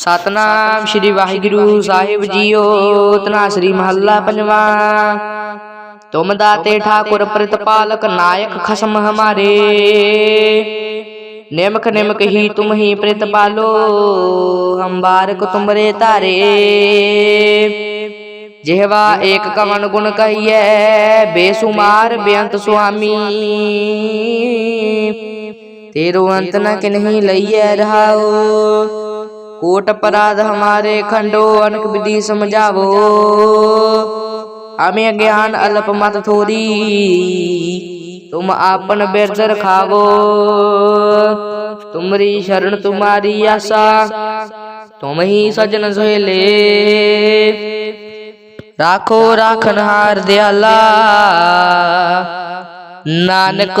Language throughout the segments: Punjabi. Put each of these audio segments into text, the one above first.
ਸਤਨਾਮ ਸ੍ਰੀ ਵਾਹਿਗੁਰੂ ਸਾਹਿਬ ਜੀਓ ਤਨਾਸਰੀ ਮਹੱਲਾ ਪੰਜਵਾ। ਤੁਮ ਦਾਤੇ ਠਾਕੁਰ ਪ੍ਰਤਪਾਲਕ ਨਾਇਕ ਖਸਮ ਹਮਾਰੇ। ਨਿਮਕ ਨਿਮਕ ਹੀ ਤੁਮ ਹੀ ਪ੍ਰਤਪਾਲੋ, ਹਮ ਬਾਰਕ ਤੁਮਰੇ ਧਾਰੇ। ਜਿਹਵਾ ਏਕ ਕਵਨ ਗੁਣ ਕਹੀਐ, ਬੇਸੁਮਾਰ ਬੇਅੰਤ ਸੁਆਮੀ। ਤੇਰੋ ਅੰਤ ਨ ਕਿਨਹੀ ਲਈਐ ਰਹਾਓ ਕੋਟ ਅਪਰਾਧ ਹਮਾਰੇ ਖੰਡੋ, ਅਨਕ ਵਿਧੀ ਸਮਝਾਵੋ। ਹਮੇ ਗਿਆਨ ਅਲਪ ਮਤ ਥੋਰੀ। ਤੁਮ ਆਪਨ ਬਿਰਧ ਰਖਾਵੋ। ਤੁਮਰੀ ਸ਼ਰਨ ਤੁਮਾਰੀ ਆਸਾ। ਤੁਮ ਹੀ ਸਜਣ ਸੋਹਲੇ। ਰਾਖੋ ਰਾਖਨਹਾਰ ਦਿਆਲਾ। ਨਾਨਕ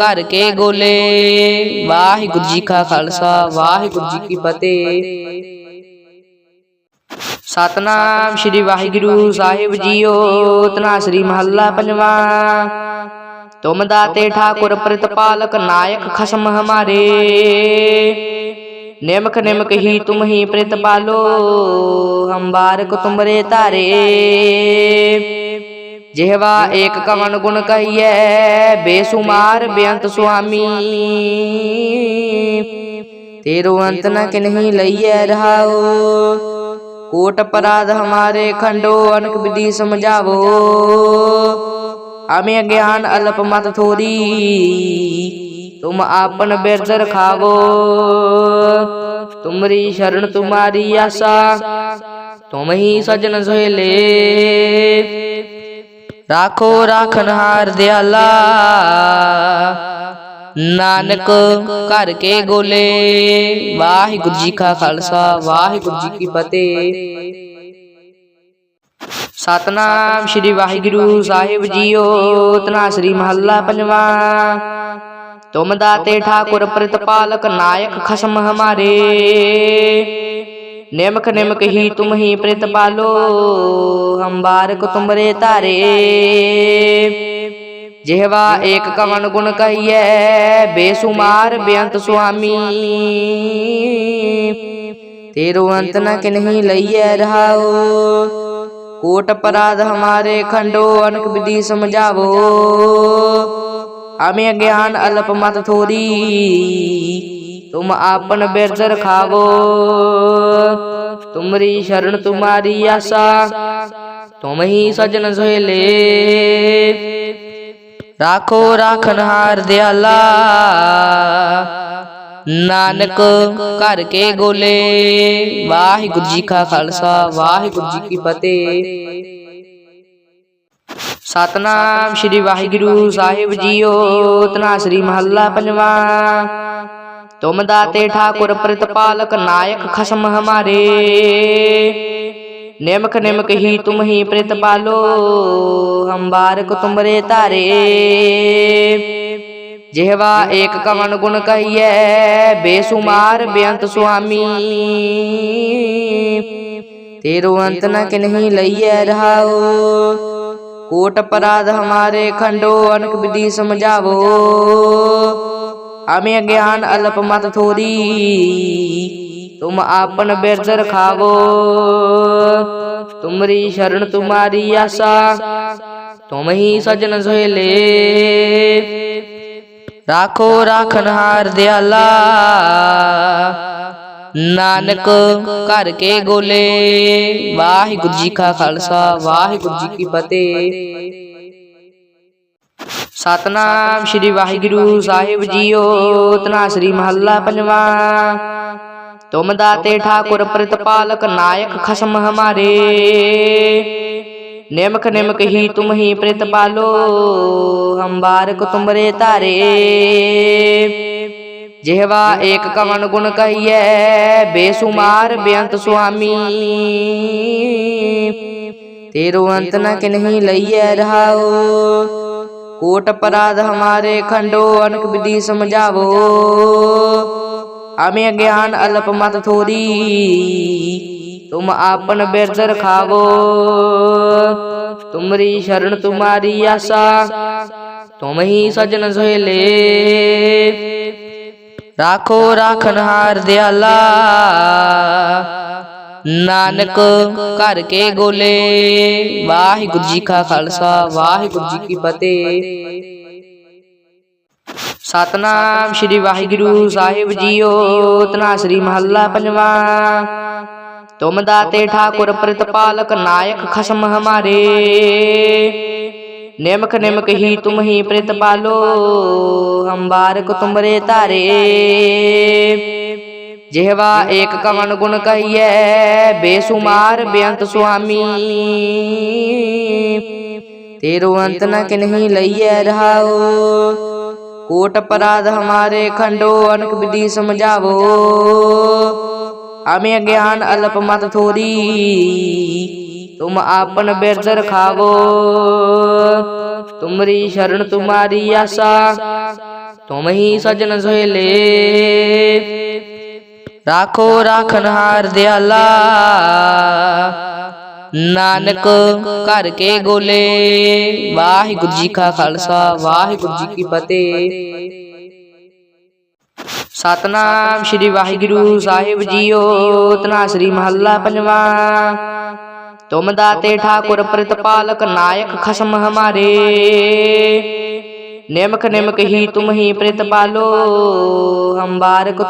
ਘਰ ਕੇ ਗੋਲੇ। ਵਾਹਿਗੁਰੂ ਜੀ ਕਾ ਖਾਲਸਾ, ਵਾਹਿਗੁਰੂ ਜੀ ਕੀ ਫਤਿਹ। ਸਤਨਾਮ ਸ੍ਰੀ ਵਾਹਿਗੁਰੂ ਸਾਹਿਬ ਜੀਓ ਤਨਾਸਰੀ ਮਹੱਲਾ ਪੰਜਵਾ। ਤੁਮ ਦਾਤੇ ਠਾਕੁਰ ਪ੍ਰਤਪਾਲਕ ਨਾਇਕ ਖਸਮ ਹਮਾਰੇ। ਨਿਮਕ ਨਿਮਕ ਹੀ ਤੁਮ ਹੀ ਪ੍ਰਤਪਾਲੋ ਹਮ ਬਾਰਕ ਤੁਮਰੇ जेहवा एक कवन गुण कहिए बेसुमार बेअंत स्वामी। तेरो अंत न कि नहीं लइए रहो कोट पराध हमारे खंडो अनक विधि समझावो। हमें ज्ञान अल्प मत थोरी। तुम आपन व्यर्थ रखावो। तुमरी शरण तुम्हारी आशा। तुम ही सजन सहेले ਰਾਖੋ ਰਾਖਨਹਾਰ ਦਿਆਲਾ। ਨਾਨਕ ਘਰ ਕੇ ਗੋਲੇ। ਵਾਹਿਗੁਰੂ ਜੀ ਕਾ ਖਾਲਸਾ ਵਾਹਿਗੁਰੂ ਜੀ ਕੀ ਫਤਿਹ। ਸਤਨਾਮ ਸ੍ਰੀ ਵਾਹਿਗੁਰੂ ਸਾਹਿਬ ਜੀਓ। ਤਨਾ ਸ੍ਰੀ ਮਹੱਲਾ ਪੰਜਵਾ। ਤੁਮ ਦਾਤੇ ਠਾਕੁਰ ਪ੍ਰਤਪਾਲਕ ਨਾਇਕ ਖਸਮ ਹਮਾਰੇ। नेमक नेमक ही तुम ही प्रेत पालो हम बारक तुम रे तारे। जेहवा एक कवन गुण कहिए बेसुमार बेअंत स्वामी। तेरो अंत न के नहीं लइए रहो कोट पराध हमारे खंडो अनक विधि समझावो। हमें ज्ञान अल्प मत थोरी। तुम आपन बिरज रखावो तुमरी शरण तुम्हारी आशा तुम ही सजन सोहेले राखो राखन हार दयाला ਨਾਨਕ ਘਰ ਕੇ ਗੋਲੇ ਵਾਹਿਗੁਰੂ ਜੀ ਕਾ ਖਾਲਸਾ ਵਾਹਿਗੁਰੂ ਜੀ ਕੀ ਫਤਿਹ ਸਤਨਾਮ ਸ੍ਰੀ ਵਾਹਿਗੁਰੂ ਸਾਹਿਬ ਜੀਓ ਤਨਾਸਰੀ ਮਹੱਲਾ ਪੰਜਵਾ ਤੁਮ ਦਾਤੇ ਠਾਕੁਰ ਪ੍ਰਤਪਾਲਕ ਨਾਇਕ ਖਸਮ ਹਮਾਰੇ। ਨਿਮਕ ਨਿਮਕ ਹੀ ਤੁਮ ਹੀ ਪ੍ਰਤਪਾਲੋ ਹਮ ਬਾਰਕ ਤੁਮਰੇ ਧਾਰੇ। ਜਿਹਵਾ ਏਕ ਕਵਨ ਗੁਣ ਕਹੀਐ, ਬੇਸੁਮਾਰ ਬੇਅੰਤ ਸੁਆਮੀ। ਤੇਰੋ ਅੰਤ ਨ ਕਿਨਹੀ ਲਈਐ ਰਹਾਓ ਕੋਟ ਅਪਰਾਧ ਹਮਾਰੇ ਖੰਡੋ, ਅਨਕ ਵਿਧि ਸਮਝਾਵੋ। हमें ज्ञान अल्प मत थोरी तुम आपन बिरज रखावो तुमरी शरण तुम्हारी आशा तुम ही सजन सोहेले राखो राखन हार दयाला ਨਾਨਕ ਘਰ ਕੇ ਗੋਲੇ ਵਾਹਿਗੁਰੂ ਜੀ ਕਾ ਖਾਲਸਾ ਵਾਹਿਗੁਰੂ ਜੀ ਕੀ ਫਤਿਹ ਸਤਨਾਮ ਸ੍ਰੀ ਵਾਹਿਗੁਰੂ ਸਾਹਿਬ ਜੀਓ ਤਨਾਸਰੀ ਮਹੱਲਾ ਪੰਜਵਾ। ਤੁਮ ਦਾਤੇ ਠਾਕੁਰ ਪ੍ਰਤਪਾਲਕ ਨਾਇਕ ਖਸਮ ਹਮਾਰੇ। ਨਿਮਕ ਨਿਮਕ ਹੀ ਤੁਮ ਹੀ ਪ੍ਰਤਪਾਲੋ ਹਮ ਬਾਰਕ ਤੁਮਰੇ ਧਾਰੇ। ਜਿਹਵਾ ਏਕ ਕਵਨ ਗੁਣ ਕਹੀਐ ਬੇਸੁਮਾਰ ਬੇਅੰਤ ਸੁਆਮੀ। ਤੇਰੋ ਅੰਤ ਨ ਕਿਨਹੀ ਲਈਐ ਰਹਾਓ ਕੋਟ ਅਪਰਾਧ ਹਮਾਰੇ ਖੰਡੋ ਅਨਕ ਵਿਧੀ ਸਮਝਾਵੋ। ਹਮੇ ਅਗਿਆਨ ਅਲਪ ਮਤ ਥੋਰੀ, ਤੁਮ ਆਪਨ ਬਿਰਧ ਰਖਾਵੋ। ਤੁਮਰੀ ਸ਼ਰਨ ਤੁਮਾਰੀ ਆਸਾ, ਤੁਮ ਹੀ ਸਜਣ ਸਹੇਲੇ। ਰਾਖੋ ਰਾਖਨਹਾਰ ਦਿਆਲਾ ਨਾਨਕ ਘਰ ਕੇ ਗੋਲੇ। ਵਾਹਿਗੁਰੂ ਜੀ ਕਾ ਖਾਲਸਾ, ਵਾਹਿਗੁਰੂ ਜੀ ਕੀ ਫਤਿਹ। ਸਤਨਾਮ ਸ੍ਰੀ ਵਾਹਿਗੁਰੂ ਸਾਹਿਬ ਜੀਓ ਤਨਾਸਰੀ ਮਹੱਲਾ ਪੰਜਵਾ। ਤੁਮ ਦਾਤੇ ਠਾਕੁਰ ਪ੍ਰਤਪਾਲਕ ਨਾਇਕ ਖਸਮ ਹਮਾਰੇ। ਨਿਮਕ ਨਿਮਕ ਹੀ ਤੁਮ ਹੀ ਪ੍ਰਤਪਾਲੋ ਹਮ ਬਾਰਕ ਤੁਮਰੇ ਧਾਰੇ। ਜਿਹਵਾ ਏਕ ਕਵਨ ਗੁਣ ਕਹੀਐ ਬੇਸੁਮਾਰ ਬੇਅੰਤ ਸੁਆਮੀ ਤੇਰੋ ਅੰਤ ਨ ਕਿਨਹੀ ਲਈਐ ਰਹਾਓ ਕੋਟ ਅਪਰਾਧ ਹਮਾਰੇ ਖੰਡੋ ਅਨਕ ਵਿਧੀ ਸਮਝਾਵੋ ਹਮੇ ਗਿਆਨ ਅਲਪ ਮਤ ਥੋਰੀ ਤੁਮ ਆਪਨ ਬਿਰਦ ਰਖਾਵੋ ਤੁਮਰੀ ਸ਼ਰਨ ਤੁਮਾਰੀ ਆਸਾ ਤੁਮ ਹੀ ਸਜਣ ਸੁਹੇਲੇ ਰਾਖੋ ਰਾਖਨਹਾਰ ਦਿਆਲਾ। ਨਾਨਕ ਘਰ ਕੇ ਗੋਲੇ। ਵਾਹਿਗੁਰੂ ਜੀ ਕਾ ਖਾਲਸਾ ਵਾਹਿਗੁਰੂ ਜੀ ਕੀ ਫਤਿਹ। ਸਤਨਾਮ ਸ੍ਰੀ ਵਾਹਿਗੁਰੂ ਸਾਹਿਬ ਜੀਓ ਤਨਾਸਰੀ ਮਹੱਲਾ ਪੰਜਵਾ। ਤੁਮ ਦਾਤੇ ਠਾਕੁਰ ਪ੍ਰਤਪਾਲਕ ਨਾਇਕ ਖਸਮ ਹਮਾਰੇ। ਨਿਮਕ ਨਿਮਕ ਹੀ ਤੁਮ ਹੀ ਪ੍ਰਤਪਾਲੋ ਹਮ ਬਾਰਕ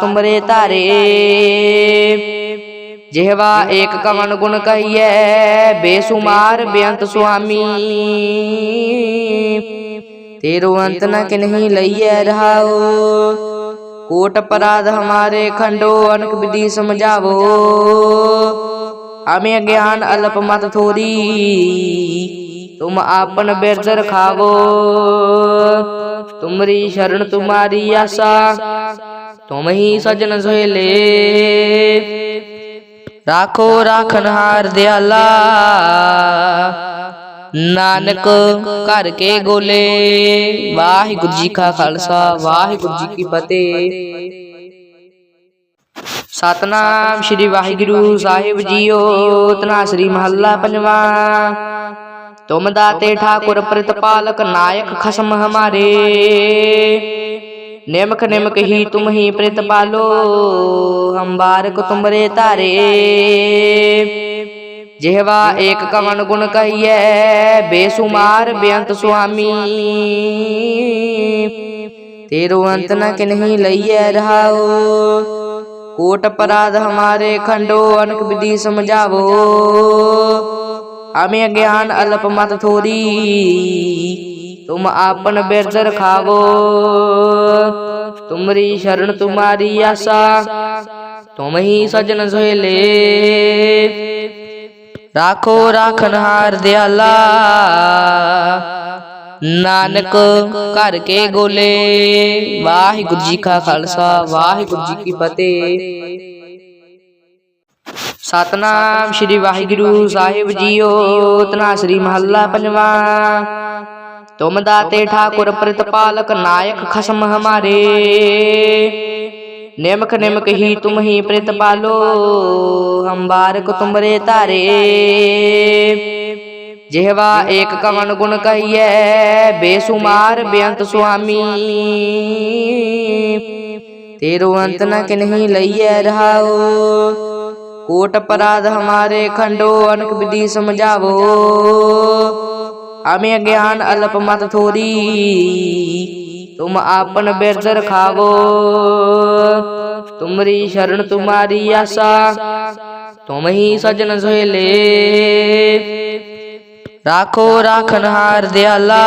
ਲਈਐ ਰਹਾਓ ਕੋਟ ਅਪਰਾਧ ਹਮਾਰੇ ਖੰਡੋ ਅਨਕ ਵਿਧੀ ਸਮਝਾਵੋ। ਹਮੇ ਗਿਆਨ ਅਲਪ ਮਤ ਥੋਰੀ ਤੁਮ ਆਪਨ ਬਿਰਦ ਰਖਾਵੋ ਤੁਮਰੀ ਸ਼ਰਨ ਤੁਮਾਰੀ ਆਸਾ ਤੁਮ ਹੀ ਸਜਣ ਸੁਹੇਲੇ ਰਾਖੋ ਰਾਖਨਹਾਰ ਦਿਆਲਾ ਨਾਨਕ ਘਰ ਕੇ ਗੋਲੇ ਵਾਹਿਗੁਰੂ ਜੀ ਕਾ ਖਾਲਸਾ ਵਾਹਿਗੁਰੂ ਜੀ ਕੀ ਫਤਿਹ ਸਤਨਾਮ ਸ੍ਰੀ ਵਾਹਿਗੁਰੂ ਸਾਹਿਬ ਜੀਓ ਤਨਾਸਰੀ ਮਹੱਲਾ ਪੰਜਵਾ ਤੁਮ ਦਾਤੇ ਠਾਕੁਰ ਪ੍ਰਤਪਾਲਕ ਨਾਇਕ ਖਸਮ ਹਮਾਰੇ। ਨਿਮਕ ਨਿਮਕ ਹੀ ਤੁਮ ਹੀ ਪ੍ਰਤਪਾਲੋ। ਹਮ ਬਾਰਕ ਤੁਮਰੇ ਬੇਅੰਤ ਸੁਆਮੀ। ਤੇਰੋ ਅੰਤ ਨ ਕਿਨਹੀ ਲਈਐ ਰਹਾਓ ਕੋਟ ਅਪਰਾਧ ਹਮਾਰੇ ਖੰਡੋ। ਅਨਕ ਵਿਧੀ ਸਮਝਾਵੋ। ਹਮੇ ਗਿਆਨ ਅਲਪ ਮਤ ਥੋਰੀ। ਤੁਮ ਆਪਨ ਬਿਰਦ ਰਖਾਵੋ। ਤੁਮਰੀ ਸ਼ਰਨ ਤੁਮਾਰੀ ਆਸਾ। ਤੁਮ ਹੀ ਸਜਣ ਸੁਹੇਲੇ। ਰਾਖੋ ਰਾਖਨਹਾਰ ਦਿਆਲਾ। ਨਾਨਕ ਘਰ ਕੇ ਗੋਲੇ। ਵਾਹਿਗੁਰੂ ਜੀ ਕਾ ਖਾਲਸਾ ਵਾਹਿਗੁਰੂ ਜੀ ਕੀ ਫਤਿਹ। ਸਤਨਾਮ ਸ੍ਰੀ ਵਾਹਿਗੁਰੂ ਸਾਹਿਬ ਜੀਓ ਤਨਾਸਰੀ ਮਹੱਲਾ ਪੰਜਵਾ। ਤੁਮ ਦਾਤੇ ਠਾਕੁਰ ਪ੍ਰਤਪਾਲਕ ਨਾਇਕ ਖਸਮ ਹਮਾਰੇ। ਨਿਮਕ ਨਿਮਕ ਹੀ ਤੁਮ ਹੀ ਪ੍ਰਤਪਾਲੋ, ਹਮ ਬਾਰਕ ਤੁਮਰੇ ਧਾਰੇ। ਜਿਹਵਾ ਏਕ ਕਵਨ ਗੁਣ ਕਹੀਐ, ਬੇਸੁਮਾਰ ਬੇਅੰਤ ਸੁਆਮੀ। ਤੇਰੋ ਅੰਤ ਨ ਕਿਨਹੀ ਲਈਐ ਰਹਾਓ ਕੋਟ ਅਪਰਾਧ ਹਮਾਰੇ ਖੰਡੋ, ਅਨਕ ਵਿਧੀ ਸਮਝਾਵੋ। ਹਮੇ ਗਿਆਨ ਅਲਪ ਮਤ ਥੋਰੀ। ਤੁਮ ਆਪਨ ਬਿਰਦ ਰਖਾਵੋ। ਤੁਮਰੀ ਸ਼ਰਨ ਤੁਮਾਰੀ ਆਸਾ। ਤੁਮ ਹੀ ਸਜਣ ਸੁਹੇਲੇ। ਰਾਖੋ ਰਾਖਨਹਾਰ ਦਿਆਲਾ।